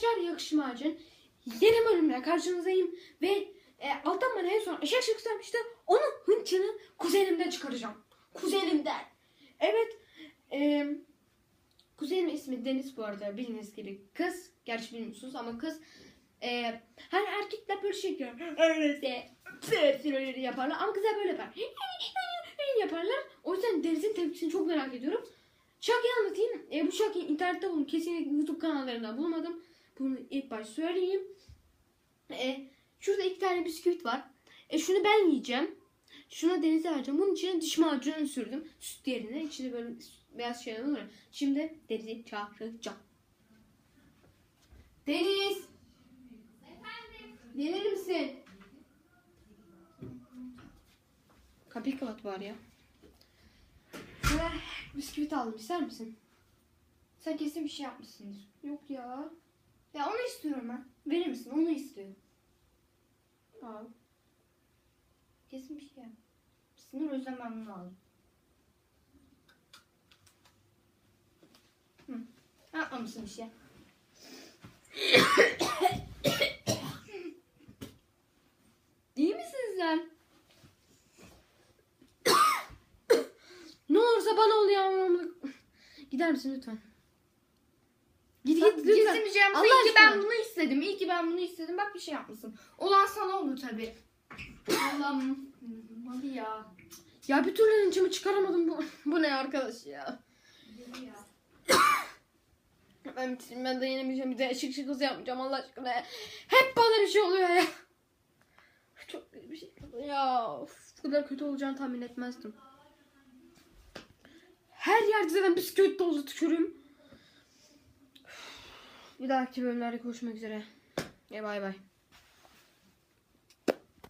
Arkadaşlar yakışma ağacın yeni bölümle karşınızdayım ve e, alttan bana en son eşek çıkmıştı. Onun hınçını kuzenimden çıkaracağım. Kuzenimden. Evet. E, kuzenimin ismi Deniz bu arada bildiğiniz gibi kız. Gerçi bilmiyorsunuz ama kız. E, hani erkekler böyle şey yapıyor. Öyleyse öyle yaparlar ama kızlar böyle yapar. yaparlar. O yüzden Deniz'in tepkisini çok merak ediyorum. Şakayı anlatayım. E, bu şakayı internette buldum. Kesinlikle YouTube kanallarında bulmadım. Bunu ilk baş söyleyeyim. E, şurada iki tane bisküvit var. E, şunu ben yiyeceğim. Şuna denize vereceğim. Bunun içine diş macunu sürdüm. Süt yerine. İçinde böyle beyaz şeyler var. Şimdi denizi çağıracağım. Deniz! Gelir misin? Kapıyı kapat bari ya. Sana bisküvit aldım. ister misin? Sen kesin bir şey yapmışsındır. Yok ya. Ya onu istiyorum ben. Verir misin? Onu istiyorum. Al. Kesin bir şey yapmışsındır. O yüzden ben bunu aldım. Hı. Yapmamışsın bir şey. İyi misin sen? ne olursa bana ol yavrum. Gider misin lütfen? Git Bak, git lütfen. Bir şey yapmışsın. Allah İyi ki ben aşkına. bunu istedim. İyi ki ben bunu istedim. Bak bir şey yapmışsın. Olan sana oldu tabii. Allah'ım. Hadi ya. Ya bir türlü hıncımı çıkaramadım. Bu, bu ne arkadaş ya? Ben bitireyim ben de yenemeyeceğim. Bir de şık şık hızı yapmayacağım Allah aşkına. Hep bana bir şey oluyor ya. Çok kötü bir şey oluyor ya. Of, bu kadar kötü olacağını tahmin etmezdim. Her yerde zaten bisküvit dolu tükürüğüm. Bir dahaki bölümlerde görüşmek üzere. E bay bay.